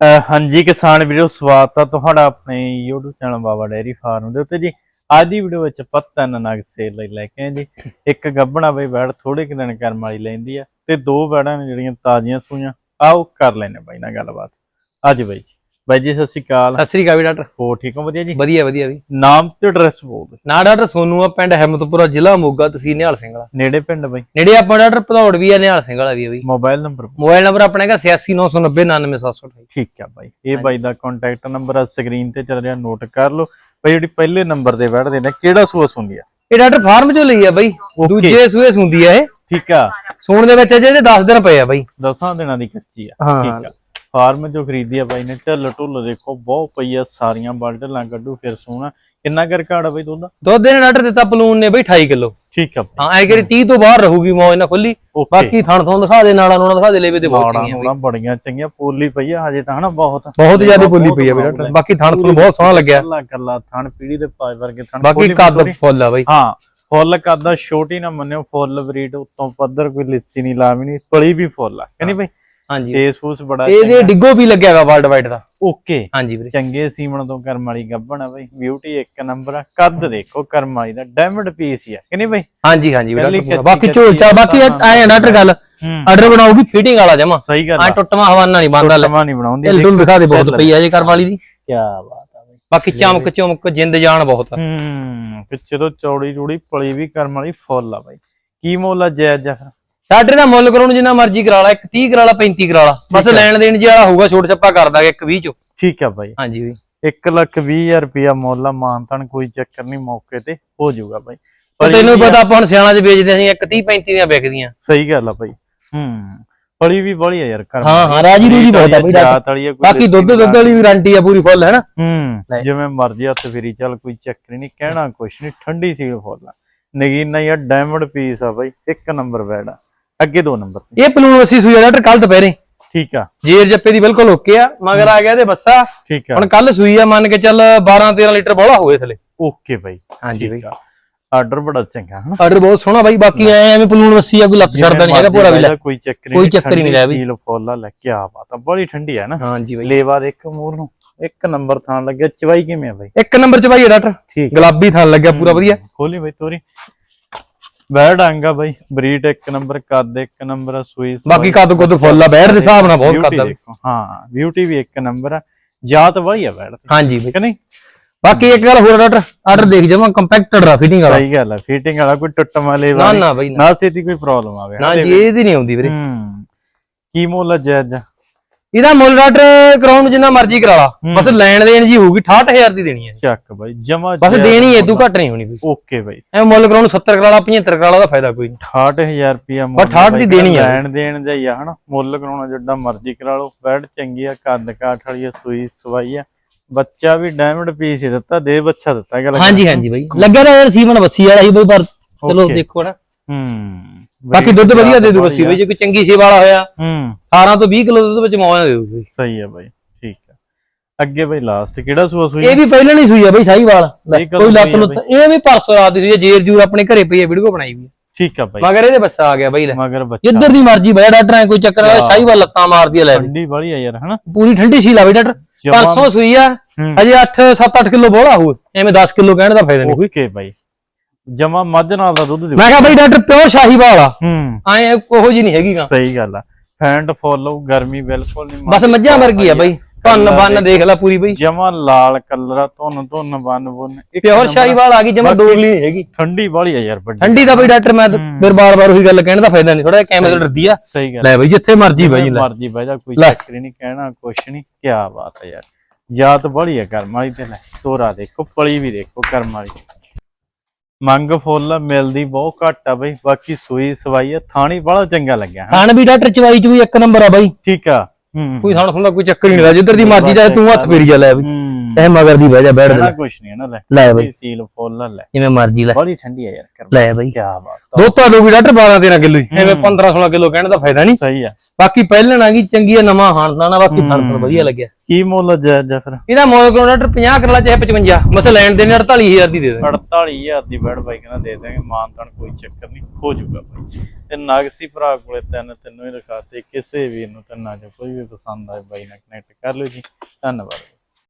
ਹਾਂਜੀ ਕਿਸਾਨ ਵੀਡੀਓ ਸਵਾਗਤ ਆ ਤੁਹਾਡਾ ਆਪਣੇ YouTube channel Baba dairy farm ਦੇ ਉੱਤੇ ਜੀ। ਅੱਜ ਦੀ ਵੀਡੀਓ ਵਿੱਚ ਆਪਾਂ ਤਿੰਨ ਨਗ ਸੇਲ ਲਈ ਲੈ ਕੇ ਆਏ ਜੀ। ਇੱਕ ਗੱਭਣਾ ਬਈ ਬੈੜ ਥੋੜੇ ਕੁ ਦਿਨ ਕਰਮ ਵਾਲੀ ਲੈਂਦੀ ਆ ਤੇ ਦੋ ਬੈੜਾਂ ਨੇ ਜਿਹੜੀਆਂ ਤਾਜ਼ੀਆਂ ਸੂਈਆਂ। ਆਓ ਕਰ ਲੈਨੇ ਬਾਈ ਨਾਲ ਗੱਲਬਾਤ। ਅੱਜ ਬਾਈ ਜੀ। ਬਾਈ ਜੀ ਸਤਿ ਸ਼੍ਰੀ ਅਕਾਲ। ਸਤਿ ਸ੍ਰੀ ਅਕਾਲ ਡਾਕਟਰ। ਹੋ ਠੀਕ ਹੋ? ਵਧੀਆ ਜੀ? ਵਧੀਆ ਵਧੀਆ ਵੀ। ਨਾਮ ਤੇ ਐਡਰੈਸ ਬੋਲ ਦਿਓ। ਨਾ ਡਾਕਟਰ ਸੋਨੂ ਆ ਪਿੰਡ ਹਿੰਮਤਪੁਰਾ ਜ਼ਿਲ੍ਹਾ ਮੋਗਾ ਤਹਿਸੀਲ ਨਿਹਾਲ ਸਿੰਘ ਵਾਲਾ। ਨੇੜੇ ਪਿੰਡ ਬਾਈ? ਨੇੜੇ ਆਪਾਂ ਡਾਕਟਰ ਭਦੌੜ ਵੀ ਆ ਨਿਹਾਲ ਸਿੰਘ ਵਾਲਾ ਵੀ ਆ ਬਈ ਮੋਬਾਈਲ ਨੰਬਰ ਮੋਬਾਈਲ ਨੰਬਰ ਆਪਣਾ ਹੈਗਾ 8699099728 ਠੀਕ ਆ ਬਾਈ। ਇਹ ਬਾਈ ਦਾ ਕੰਟੈਕਟ ਨੰਬਰ ਆ ਸਕਰੀਨ ਤੇ ਚੱਲ ਰਿਹਾ ਨੋਟ ਕਰ ਲਓ। ਬਾਈ ਜਿਹੜੀ ਪਹਿਲੇ ਨੰਬਰ ਤੇ ਬੈਠਦੇ ਨੇ ਕਿਹੜਾ ਸੂਸ ਹੁੰਦੀ ਆ? ਇਹ ਡਾਕਟਰ ਫਾਰਮ ਚੋਂ ਲਈ ਆ ਬਈ। ਦੂਜੇ ਸੂਏ ਸੁੰਦੀ ਆ ਇਹ। ਠੀਕ ਆ। ਸੂਣ ਦੇ ਵਿੱਚ ਅਜੇ ਇਹਦੇ 10 ਦਿਨ ਪਏ ਆ ਬਈ। ਦਸਾਂ ਦਿਨਾਂ ਦੀ ਕੱਚੀ ਆ। ਠੀਕ ਆ। ਫਾਰਮ ਜੋ ਖਰੀਦੀ ਆ ਬਾਈ ਨੇ ਢੱਲ ਢੁੱਲ ਦੇਖੋ ਬਹੁਤ ਪਈ ਆ ਸਾਰੀਆਂ ਬਲਟਲਾਂ ਕੱਢੂ ਫਿਰ ਸੋਣਾ ਕਿੰਨਾ ਕਰ ਘਾੜਾ ਬਾਈ ਦੁੱਧ ਦਾ? ਦੁੱਧ ਦੇ ਡਾਕਟਰ ਦਿੱਤਾ ਪਲੂਨ ਨੇ ਬਈ 28 ਕਿਲੋ। ਠੀਕ ਆ ਬਾਈ। ਹਾਂ ਐ ਕਰੀ 30 ਤੋਂ ਬਾਹਰ ਰਹੂਗੀ ਮੌਜ ਨਾਲ ਖੁੱਲੀ ਬਾਕੀ ਥਣ ਥਣ ਦਿਖਾ ਦੇ ਨਾਲਾਂ ਨੂਣਾ ਦਿਖਾ ਦੇ ਲੇਵੇ ਤੇ ਬਹੁਤ ਚੰਗੀਆਂ ਬਈ। ਹੋਣਾ ਬੜੀਆਂ ਚੰਗੀਆਂ ਪੋਲੀ ਪਈ ਆ ਹਜੇ ਤਾਂ ਹਨਾ ਬਹੁਤ। ਬਹੁਤ ਜ਼ਿਆਦਾ ਪੋਲੀ ਪਈ ਆ ਬਈ ਡਾਕਟਰ ਬਾਕੀ ਥਣ ਥਣ ਬਹੁਤ ਸੋਹਣਾ ਲੱਗਿਆ। ਕੱਲਾ ਕੱਲਾ ਥਣ ਪੀੜੀ ਦੇ ਪਾਏ ਵਰਗੇ ਥਣ ਬਾਕੀ ਪੋਲੀ ਕੱਦ। ਫੁੱਲ ਆ ਬਈ। ਹਾਂ ਫੁੱਲ ਕੱਦ ਛੋਟੀ ਨਾ ਮੰਨਿਓ ਫੁੱਲ ਬਰੀਡ ਉਤੋਂ ਪੱਧਰ ਕੋਈ ਲਿੱਸੀ ਨਹੀਂ ਲਾਵੀ ਨਹੀਂ ਪਲੀ ਵੀ ਫੁੱਲ ਆ। ਕਹਿੰਦੀ ਬਾਈ? ਹਾਂਜੀ। ਫੇਸ ਫੂਸ ਬੜਾ ਇਹਦੇ ਡਿੱਗੋ ਵੀ ਲੱਗਿਆ ਵਾ ਵਰਲਡ ਵਾਈਡ ਦਾ। ਓਕੇ। ਹਾਂਜੀ ਵੀਰੇ। ਚੰਗੇ ਸੀਮਣ ਤੋਂ ਕਰਮ ਵਾਲੀ ਗੱਭਣ ਆ ਬਈ। ਬਿਊਟੀ ਇੱਕ ਨੰਬਰ ਆ। ਕੱਦ ਦੇਖੋ ਕਰਮ ਵਾਲੀ ਦਾ। ਡਾਇਮੰਡ ਪੀਸ ਹੀ ਆ ਕਿ ਨਹੀਂ ਬਈ? ਹਾਂਜੀ ਹਾਂਜੀ ਵੀਰੇ ਬਾਕੀ ਕੱਚੀ ਝੋਲ ਚਾ ਬਾਕੀ। ਆਏ ਆ ਡਾਕਟਰ ਗੱਲ। ਆਰਡਰ ਬਣਾਉਗੀ ਫਿਟਿੰਗ ਵਾਲਾ ਜਮਾ। ਸਹੀ ਗੱਲ ਆ। ਟੁੱਟਵਾ ਹਵਾਨਾ ਨਹੀਂ ਬੰਦਾ ਸਮਾਂ ਨਹੀਂ ਬਣਾਉਂਦੀ। ਢੁੱਲ ਦਿਖਾ ਦੇ ਬਹੁਤ ਪਈ ਆ ਜੇ ਕਰ ਵਾਲੀ ਦੀ। ਕੀ ਬਾਤ ਆ ਬਈ। ਬਾਕੀ ਚਮਕ ਚਮਕ ਜਿੰਦ ਜਾਨ ਬਹੁਤ ਆ। ਹੂੰ ਪਿੱਛੇ ਤੋਂ ਚੌੜੀ ਚੂੜੀ ਪਲੀ ਵੀ ਕਰਮ ਵਾਲੀ ਫੁੱਲ ਆ ਬਈ। ਕੀ ਮੁੱਲ ਆ ਜਾ ਫਿਰ ਸਾਡੇ ਦਾ ਮੁੱਲ ਕਰਾਉਣ ਜਿੰਨਾ ਮਰਜ਼ੀ ਕਰਾ ਲਾ ਇੱਕ 30 ਕਰਾ ਲਾ 35 ਕਰਾ ਲਾ। ਬਸ ਲੈਣ ਦੇਣ ਜੀ ਵਾਲਾ ਹੋਊਗਾ ਛੋਟ ਛੱਪਾ ਕਰ ਦਾਂਗੇ ਇੱਕ 20 ਚੋਂ। ਠੀਕ ਆ ਬਾਈ। ਹਾਂਜੀ ਵੀ। 1 ਲੱਖ 20 ਹਜ਼ਾਰ ਰੁਪਿਆ ਮੁੱਲ ਆ ਮਾਨਤਨ ਕੋਈ ਚੱਕਰ ਨਹੀਂ ਮੌਕੇ ਤੇ ਹੋ ਜਾਊਗਾ ਬਾਈ। ਪਰ ਤੈਨੂੰ ਪਤਾ ਆਪਾਂ ਹੁਣ ਸਿਆਣਾ ਚ ਵੇਚਦੇ ਅਸੀਂ ਇੱਕ 30 35 ਦੀਆਂ ਵਿਕਦੀਆਂ। ਸਹੀ ਗੱਲ ਆ ਬਾਈ। ਹੂੰ ਪਲੀ ਵੀ ਬੜੀ ਆ ਯਾਰ ਕਰਮ ਹਾਂ ਹਾਂ ਰਾਜੀ ਰੂਜੀ ਬਹੁਤ ਆ ਬਈ ਬਾਕੀ ਦੁੱਧ ਦੁੱਧ ਵਾਲੀ ਵੀ ਗਾਰੰਟੀ ਆ ਪੂਰੀ ਫੁੱਲ ਹੈ ਨਾ ਹੂੰ ਜਿਵੇਂ ਮਰਜ਼ੀ ਹੱਥ ਫੇਰੀ ਚੱਲ ਕੋਈ ਚੱਕਰ ਨਹੀਂ ਕਹਿਣਾ ਕੁਛ ਨਹੀਂ ਠੰਡੀ ਸੀਲ ਫੁੱਲ ਆ। ਨਗੀਨਾ ਯਾ ਡਾਇਮੰਡ ਪੀਸ ਆ ਬਾਈ ਇੱਕ ਨੰਬਰ ਬੈਡ ਆ। ਅੱਗੇ ਦੋ ਨੰਬਰ ਤੇ। ਇਹ ਪਲੂਨ ਅਸੀਂ ਸੂਈ ਡਾਕਟਰ ਕੱਲ ਦੁਪਹਿਰੇ। ਠੀਕ ਆ। ਜੇਰ ਜੱਪੇ ਦੀ ਬਿਲਕੁਲ ਓਕੇ ਆ ਮਗਰ ਆ ਗਿਆ ਇਹਦੇ ਬੱਸਾ। ਠੀਕ ਆ। ਹੁਣ ਕੱਲ ਸੂਈ ਆ ਮੰਨ ਕੇ ਚੱਲ 12 13 ਲੀਟਰ ਬੋਲਾ ਹੋਏ ਥਲੇ ਓਕੇ ਬਾਈ। ਹਾਂਜੀ ਬਈ। ਆਰਡਰ ਬੜਾ ਚੰਗਾ ਹਨਾ? ਆਰਡਰ ਬਹੁਤ ਸੋਹਣਾ ਬਾਈ ਬਾਕੀ ਐ ਐਵੇਂ ਪਲੂਨ ਵੱਸੀ ਆ ਕੋਈ ਲੱਤ ਛੱਡਦਾ ਨਹੀਂ ਹੈਗਾ ਪੂਰਾ ਵੀ ਲੈ ਕੋਈ ਚੱਕਰ ਕੋਈ ਚੱਕਰ ਹੀ ਨਹੀਂ ਲੈ ਬਈ। ਸੀਲ ਫੁੱਲ ਲੈ ਕੀ ਬਾਤ ਆ ਬੜੀ ਠੰਡੀ ਆ ਨਾ। ਹਾਂਜੀ ਬਾਈ। ਲੇਵਾ ਦੇਖ ਮੂਰ ਨੂੰ ਇੱਕ ਨੰਬਰ ਥਾਂ ਲੱਗਿਆ ਚਵਾਈ ਕਿਵੇਂ ਆ ਬਾਈ? ਇੱਕ ਨੰਬਰ ਚ ਬਾਈ ਇਹ ਡਾਕਟਰ। ਠੀਕ ਗੁਲਾਬੀ ਥਾਂ ਲੱਗਿਆ ਪੂਰਾ ਵਧੀਆ। ਖੋਲੀ ਬਾਈ ਤੋਰੀ। ਬੈਡ ਆਂਗਾ ਬਾਈ ਬਰੀਡ ਇੱਕ ਨੰਬਰ ਕੱਦ ਇੱਕ ਨੰਬਰ ਸੂਈ ਬਾਕੀ ਕੱਦ ਕੁੱਦ ਫੁੱਲ ਆ ਬੈਠ ਦੇ ਹਿਸਾਬ ਨਾਲ ਬਹੁਤ ਕੱਦ ਆ। ਹਾਂ ਬਿਊਟੀ ਵੀ ਇੱਕ ਨੰਬਰ ਆ ਜਾਤ ਵਾਲੀ ਆ ਤੇ ਹਾਂਜੀ ਬਾਈ। ਨਹੀਂ? ਬਾਕੀ ਇੱਕ ਗੱਲ ਹੋਰ ਡਾਕਟਰ ਆਰਡਰ ਦੇਖ ਜਾਵਾਂ ਕੰਪੈਕਟਡ ਰਾ ਫਿਟਿੰਗ ਵਾਲਾ। ਸਹੀ ਗੱਲ ਆ ਫਿਟਿੰਗ ਵਾਲਾ ਕੋਈ ਟੁੱਟਮ ਵਾਲੇ ਨਾ ਨਾ ਬਾਈ ਨਾ। ਸੇਤੀ ਕੋਈ ਪ੍ਰੋਬਲਮ ਆਵੇ ਨਾ ਜੀ ਇਹਦੀ ਨਹੀਂ ਆਉਂਦੀ ਵੀਰੇ। ਹੂੰ ਕੀ ਮੁੱਲ ਜਾਇਜ਼ ਆ? ਇਹਦਾ ਮੁੱਲ ਡਾਕਟਰ ਕਰਾਉਣ ਨੂੰ ਜਿੰਨਾ ਮਰਜ਼ੀ ਕਰਾ ਲਾ। ਬਸ ਲੈਣ ਦੇਣ ਜੀ ਹੋਊਗੀ 68000 ਦੀ ਦੇਣੀ ਹੈ ਚੱਕ ਬਾਈ ਜਮਾ ਬਸ ਦੇਣੀ ਤੂੰ। ਘੱਟ ਨਹੀਂ ਹੋਣੀ ਕੋਈ। ਓਕੇ ਬਾਈ। ਐ ਮੁੱਲ ਕਰਾਉਣ ਨੂੰ 70 ਕਰਾ ਲਾ 75 ਕਰਾ ਲਾ ਦਾ ਫਾਇਦਾ ਕੋਈ ਨਹੀਂ। 68000 ਰੁਪਿਆ ਬਸ 68 ਦੀ ਦੇਣੀ ਆ। ਲੈਣ ਦੇਣ ਦਾ ਹੀ ਆ ਹਨਾ? ਮੁੱਲ ਕਰਾਉਣਾ ਜਿੱਦਾਂ ਮਰਜ਼ੀ ਕਰਾ ਲਓ। ਬੈਡ ਚੰਗੀ ਆ ਕੱਦ ਕਾਠ ਵਾਲੀ ਆ ਸੂਈ ਸਵਾਈ ਆ। ਬੱਚਾ ਵੀ ਡਾਇਮੰਡ ਪੀਸ ਹੀ ਦਿੱਤਾ ਦੇ ਬੱਚਾ ਦਿੱਤਾ ਗੱਲ ਹਾਂਜੀ ਹਾਂਜੀ ਬਾਈ। ਲੱਗਿਆ ਤਾਂ ਯਾਰ ਸੀਮਨ ਵੱਸੀ ਵਾਲਾ ਸੀ ਬਈ ਪਰ ਚਲੋ. ਦੇਖੋ ਨਾ ਹੂੰ। ਬਾਕੀ ਦੁੱਧ ਵਧੀਆ ਦੇ ਦੂ ਵੱਸੀ ਬਈ ਜੇ ਕੋਈ ਚੰਗੀ ਸੇਵਾ ਵਾਲਾ ਹੋਇਆ ਹੂੰ। 18 ਤੋਂ 20 ਕਿਲੋ ਦੁੱਧ ਵਿੱਚ ਮੌਜ ਦੇ ਦੂ ਬਈ। ਸਹੀ ਆ ਬਾਈ ਠੀਕ ਆ। ਅੱਗੇ ਬਾਈ ਲਾਸਟ ਕਿਹੜਾ ਸੂਆ ਸੂਈ? ਇਹ ਵੀ ਪਹਿਲਾਂ ਨਹੀਂ ਸੂਈ ਆ ਬਈ ਸਾਈਵਾਲ ਕੋਈ ਲੱਤ ਲੁੱਤ ਇਹ ਵੀ ਪਰਸੋਂ ਰਾਤ ਦੀ ਸੂਈ ਜੇਰ ਜੂਰ ਆਪਣੇ ਘਰੇ ਪਈ ਆ ਵੀਡੀਓ ਬਣਾਈ ਵੀ। ਠੀਕ ਆ ਬਾਈ। ਮਗਰ ਇਹਦੇ ਬੱਸਾ ਆ ਗਿਆ ਬਈ ਲੈ। ਮਗਰ ਬੱਚਾ ਜਿੱਧਰ ਦੀ ਮਰਜ਼ੀ ਬਈ ਡਾਕਟਰ ਐ ਕੋਈ ਚੱਕਰ ਆ ਸਾਈਵਾਲ ਲੱਤਾਂ ਮਾਰਦੀ ਆ ਲੈ। ਠੰਡੀ ਵਾਲੀ ਆ ਯਾਰ ਹਨਾ? ਪੂਰੀ ਠੰਡੀ ਸੀ ਲਾ ਬਈ ਡਾਕਟਰ। ਪਰਸੋਂ ਸੂਈ ਆ ਹੂੰ। ਅਜੇ 8 7 8 ਕਿਲੋ ਬੋਲਾ ਹੋਊ। ਐਵੇਂ 10 ਕਿਲੋ ਕਹਿਣ ਦਾ ਫਾਇਦਾ ਨਹੀਂ। ਓਕੇ ਬਾਈ। ਜਮਾ ਮੱਝ ਨਾਲ ਦਾ ਦੁੱਧ ਦਿਓ। ਮੈਂ ਕਿਹਾ ਬਈ ਡਾਕਟਰ ਪਿਓਰ ਸ਼ਾਹੀਵਾਲ ਆ ਹੂੰ। ਐ ਕੋਹੋ ਜੀ ਨਹੀਂ ਹੈਗੀ ਗਾ। ਸਹੀ ਗੱਲ ਆ। ਫੈਂਟ ਫੋਲੋ ਗਰਮੀ ਬਿਲਕੁਲ ਨਹੀਂ ਬਸ ਮੱਝਾਂ ਵਰਗੀ ਆ ਬਈ। ਧੰਨ ਬੰਨ ਦੇਖ। ਲੈ ਪੂਰੀ ਬਈ। ਜਮਾ ਲਾਲ ਕਲਰਾ ਧੁੰਨ ਧੁੰਨ ਬੰਨ ਬੁੰਨ। ਇੱਕ ਪਿਓਰ ਸ਼ਾਹੀਵਾਲ ਆ ਗਈ ਜਮਾ ਨਹੀਂ ਹੈਗੀ। ਠੰਡੀ ਵਾਲੀ ਆ ਯਾਰ ਵੱਡੀ। ਠੰਡੀ ਦਾ ਬਈ ਡਾਕਟਰ ਮੈਂ ਫਿਰ ਬਾਰ-ਬਾਰ ਉਹੀ ਗੱਲ ਕਹਿਣ ਦਾ ਫਾਇਦਾ ਨਹੀਂ ਥੋੜਾ ਕੈਮਰੇ ਤੋਂ ਡਰਦੀ ਆ। ਸਹੀ ਗੱਲ ਲੈ ਬਈ ਜਿੱਥੇ ਮਰਜ਼ੀ ਬਈ ਲੈ। ਮਰਜ਼ੀ ਬਹਿ ਜਾ ਕੋਈ। ਚੱਕਰ ਨਹੀਂ ਕਹਿਣਾ ਕੁਛ ਨਹੀਂ ਕੀ ਬਾਤ ਹੈ ਯਾਰ। ਜਾਤ ਬੜੀ ਹੈ ਕਰਮ ਵਾਲੀ ਤੇ ਲੈ ਤੋਰਾ ਦੇਖੋ ਪਲੀ ਵੀ ਦੇਖੋ ਕਰਮ ਵਾਲੀ। ਮੰਗ ਫੁੱਲ ਮਿਲਦੀ ਬਹੁਤ ਘੱਟ ਆ ਬਈ ਬਾਕੀ ਸੂਈ ਸਵਾਈ ਆ ਥਾਣੀ ਬੜਾ ਚੰਗਾ ਲੱਗਿਆ ਹਾਂ। ਵੀ ਡਾਕਟਰ ਚਵਾਈ ਚ ਵੀ ਇੱਕ ਨੰਬਰ ਆ ਬਈ। ਠੀਕ ਆ ਹੂੰ। ਕੋਈ ਥਾਣ ਸੁਣਦਾ ਕੋਈ ਚੱਕਰ ਹੀ ਨਹੀਂ ਜਿੱਧਰ ਦੀ ਮਰਜ਼ੀ ਜਾਏ ਤੂੰ ਹੱਥ ਫੇਰੀ ਜਾ ਲੈ ਬਈ ਹੂੰ। ਐ ਮਗਰ ਦੀ ਬਹਿ ਜਾ ਬੈਠ ਦੇ ਕੁਛ ਨਹੀਂ ਹੈ ਨਾ ਲੈ। ਲੈ ਬਈ। ਸੀਲ ਫੁੱਲ ਆ ਲੈ। ਜਿਵੇਂ ਮਰਜ਼ੀ ਲੈ। ਬੜੀ ਠੰਡੀ ਆ ਯਾਰ ਲੈ ਬਈ। ਕੀ ਬਾਤ ਦੋ ਤਾਂ ਵੀ ਡਾਕਟਰ 12 13 ਕਿਲੋ ਹੀ। ਐਵੇਂ 15 16 ਕਿਲੋ ਕਹਿਣ ਦਾ ਫਾਇਦਾ ਨਹੀਂ। ਸਹੀ ਆ। ਬਾਕੀ ਪਹਿਲਣ ਆ ਗਈ ਚੰਗੀ ਆ ਨਵਾਂ ਹਾਨਦਾਨਾ ਬਾਕੀ ਫ਼ਰਕ ਵਧੀਆ ਲੱਗਿਆ। ਕੀ ਮੁੱਲ ਜਾਇਜ਼ ਫਿਰ? ਇਹਦਾ ਮੋਲ ਕੋਲ ਡਾਕਟਰ 50 ਕਰ ਲਾ ਚਾਹੇ 55 ਮਸਾ ਲੈਣ ਦੇ 48000 ਦੀ ਦੇ ਦੇ 48000 ਦੀ ਬੈਡ ਬਾਈ ਕਹਿੰਦਾ ਦੇ ਦਾਂਗੇ ਮਾਨਤਨ ਕੋਈ ਚੱਕਰ ਨਹੀਂ ਹੋ ਜਾਊਗਾ ਬਾਈ। ਤੇ ਨਾਗਸੀ ਭਰਾ ਕੋਲੇ ਤਿੰਨ ਤਿੰਨੋਂ ਹੀ ਦਿਖਾਤੇ ਕਿਸੇ ਵੀ ਨੂੰ ਤਿੰਨਾਂ ਚੋਂ ਕੋਈ ਵੀ ਪਸੰਦ ਆਏ ਬਾਈ ਨਾਲ ਕਨੈਕਟ ਕਰ ਲਿਓ ਜੀ। ਧੰਨਵਾਦ।